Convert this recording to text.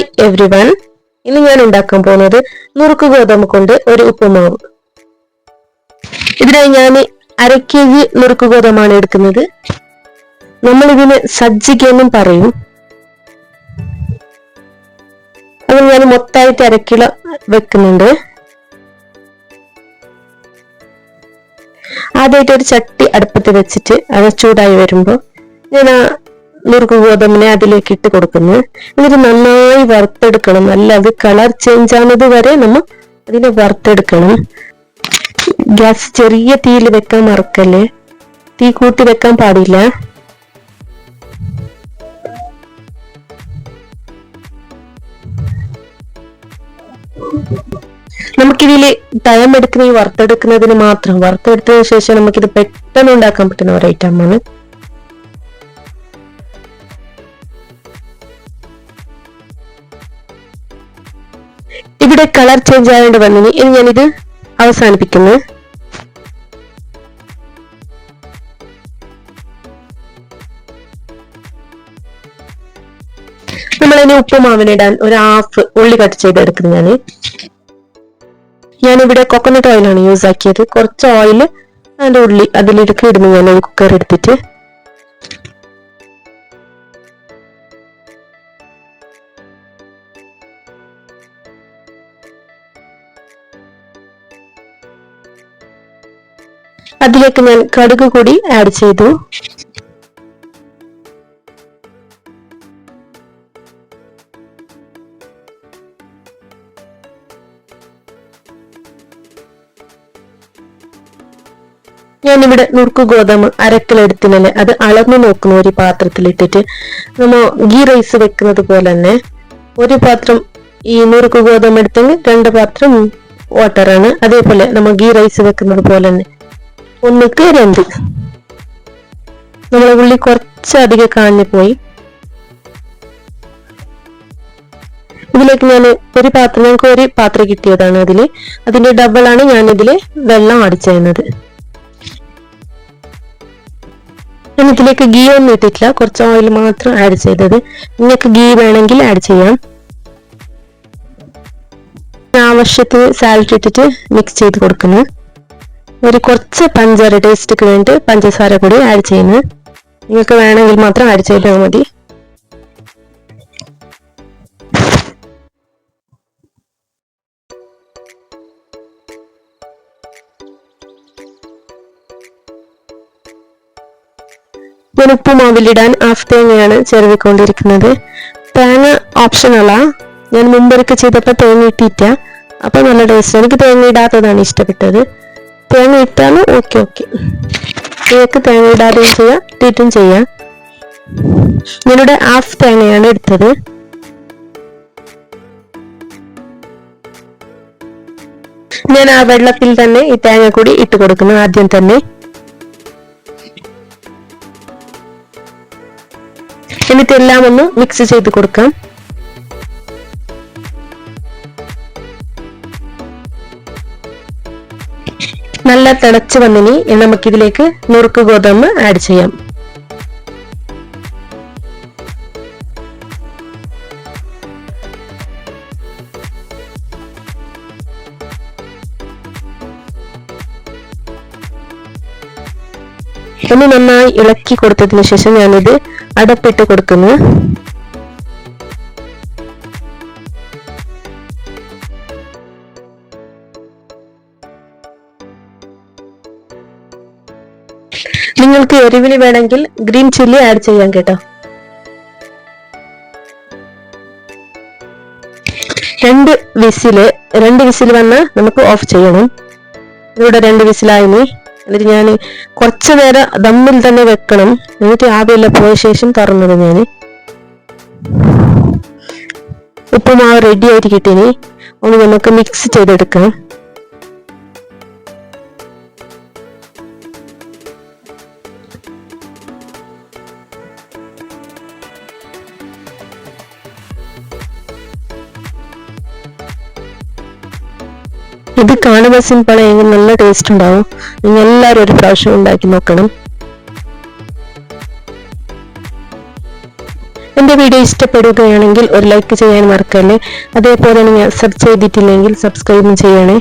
Hi every one ഇന്ന് ഞാൻ ഉണ്ടാക്കാൻ പോകുന്നത് നുറുക്ക് ഗോതമ്പ് കൊണ്ട് ഒരു ഉപ്പുമാവ്. ഇതിനായി ഞാൻ അര കെ ജി നുറുക്ക് ഗോതമ്പാണ് എടുക്കുന്നത്. നമ്മൾ ഇതിന് സജ്ജിക എന്നും പറയും. അത് ഞാൻ മൊത്തമായിട്ട് അര കിലോ വെക്കുന്നുണ്ട്. ആദ്യമായിട്ട് ഒരു ചട്ടി അടുപ്പത്ത് വെച്ചിട്ട് അത് ചൂടായി വരുമ്പോൾ ഞാൻ ആ നുറുക്ക് ഗോതമ്പിനെ അതിലേക്ക് ഇട്ട് കൊടുക്കുന്നു. എന്നിട്ട് നന്നായി വറുത്തെടുക്കണം. നല്ല അത് കളർ ചേഞ്ച് ആവുന്നത് വരെ നമ്മൾ അതിനെ വറുത്തെടുക്കണം. ഗ്യാസ് ചെറിയ തീയിൽ വെക്കാൻ മറക്കല്ലേ? തീ കൂട്ടി വെക്കാൻ പാടില്ല. നമുക്കിതിൽ ടൈം എടുക്കുന്ന ഈ വറുത്തെടുക്കുന്നതിന് മാത്രം വറുത്തെടുത്തതിന് ശേഷം നമുക്കിത് പെട്ടെന്ന് ഉണ്ടാക്കാൻ പറ്റുന്ന ഒരു ഐറ്റമാണ് ഇവിടെ കളർ ചേഞ്ച് ആവേണ്ടി വന്നിനി ഇനി ഞാനിത് അവസാനിപ്പിക്കുന്നു. നമ്മളിനി ഉപ്പുമാവിനിടാൻ ഒരു ഹാഫ് ഉള്ളി കട്ട് ചെയ്തെടുക്കുന്നു ഞാൻ ഞാനിവിടെ കൊക്കനട്ട് ഓയിലാണ് യൂസ് ആക്കിയത്. കുറച്ച് ഓയിൽ അതിന്റെ ഉള്ളി അതിലേക്ക് ഇടുന്നു ഞാൻ കുക്കർ എടുത്തിട്ട്. അതിലേക്ക് ഞാൻ കടുക് കൂടി ആഡ് ചെയ്തു. ഞാനിവിടെ നുറുക്ക് ഗോതമ്പ് അരക്കിലെടുത്തിനല്ലേ അത് അളന്നു നോക്കുന്ന ഒരു പാത്രത്തിലിട്ടിട്ട് നമ്മൾ ഗീ റൈസ് വെക്കുന്നത് പോലെ തന്നെ ഒരു പാത്രം ഈ നുറുക്ക് ഗോതമ്പ് എടുത്തെങ്കിൽ രണ്ട് പാത്രം വാട്ടറാണ് അതേപോലെ നമ്മൾ ഗീ റൈസ് വെക്കുന്നത് പോലെ തന്നെ ഒന്നിക്ക് രണ്ട്. നമ്മളെ ഉള്ളി കുറച്ചധികം കാഞ്ഞു പോയി. ഇതിലേക്ക് ഞാൻ ഒരു പാത്രം ഞങ്ങൾക്ക് ഒരു പാത്രം കിട്ടിയതാണ് അതിൽ. അതിന്റെ ഡബിൾ ആണ് ഞാൻ ഇതിൽ വെള്ളം അടിച്ചിരുന്നത് ഞാൻ ഇതിലേക്ക് ഗീ ഒന്നും ഇട്ടിട്ടില്ല. കുറച്ച് ഓയിൽ മാത്രം ആഡ് ചെയ്തത്. നിങ്ങൾക്ക് ഗീ വേണമെങ്കിൽ ആഡ് ചെയ്യാം. ആവശ്യത്തിന് സാലഡ് ഇട്ടിട്ട് മിക്സ് ചെയ്ത് കൊടുക്കുന്നു. ഒരു കുറച്ച് പഞ്ചാര ടേസ്റ്റിക്ക് വേണ്ടി പഞ്ചസാര കൂടി ആഡ് ചെയ്യുന്നു. നിങ്ങൾക്ക് വേണമെങ്കിൽ മാത്രം ആഡ് ചെയ്താൽ മതി. ഞാൻ ഉപ്പുമാവിലിടാൻ ഹാഫ് തേങ്ങയാണ് ചെറുവിക്കൊണ്ടിരിക്കുന്നത്. തേങ്ങ ഓപ്ഷനല്ല ഞാൻ മുമ്പൊരുക്ക് ചെയ്തപ്പോൾ തേങ്ങ ഇട്ടിട്ട അപ്പൊ നല്ല ടേസ്റ്റ് എനിക്ക് തേങ്ങ ഇടാത്തതാണ് ഇഷ്ടപ്പെട്ടത്. തേങ്ങ ഇട്ടാണ് ഓക്കെ ഓക്കെ. നിങ്ങൾക്ക് തേങ്ങ ഇടാതെയും ചെയ്യാം ഇട്ടിട്ടും ചെയ്യാം. ഞാനിവിടെ ഹാഫ് തേങ്ങയാണ് എടുത്തത്. ഞാൻ ആ വെള്ളത്തിൽ തന്നെ ഈ തേങ്ങ കൂടി ഇട്ട് കൊടുക്കുന്നു ആദ്യം തന്നെ. എന്നിട്ട് എല്ലാം ഒന്ന് മിക്സ് ചെയ്ത് കൊടുക്കാം. നല്ല തിളച്ച് വന്നിനി നമുക്കിതിലേക്ക് നുറുക്ക് ഗോതമ്പ് ആഡ് ചെയ്യാം. ഇനി നന്നായി ഇളക്കി കൊടുത്തതിന് ശേഷം ഞാനിത് അടപ്പിട്ട് കൊടുക്കുന്നു. നിങ്ങൾക്ക് എരിവിന് വേണമെങ്കിൽ ഗ്രീൻ ചില്ലി ആഡ് ചെയ്യാം കേട്ടോ. രണ്ട് വിസിൽ രണ്ട് വിസിൽ വന്ന് നമുക്ക് ഓഫ് ചെയ്യണം. ഇവിടെ രണ്ട് വിസിലായിനി എന്നിട്ട് ഞാൻ കുറച്ച് നേരം ദമ്മിൽ തന്നെ വെക്കണം. എന്നിട്ട് ആവിയെല്ലാം പോയ ശേഷം തുറന്നത് ഞാൻ. ഉപ്പുമാവ് റെഡി ആയിട്ട് കിട്ടിനി ഒന്ന് നമുക്ക് മിക്സ് ചെയ്തെടുക്കാം ഇത് കാണുമ്പോൾ സിമ്പിൾ ആയെങ്കിൽ നല്ല ടേസ്റ്റ് ഉണ്ടാവും. നിങ്ങൾ എല്ലാവരും ഒരു പ്രാവശ്യം ഉണ്ടാക്കി നോക്കണം. എന്റെ വീഡിയോ ഇഷ്ടപ്പെടുകയാണെങ്കിൽ ഒരു ലൈക്ക് ചെയ്യാൻ മറക്കല്ലേ. അതേപോലെ നിങ്ങൾ സബ്സ്ക്രൈബ് ചെയ്തിട്ടില്ലെങ്കിൽ സബ്സ്ക്രൈബും ചെയ്യണേ.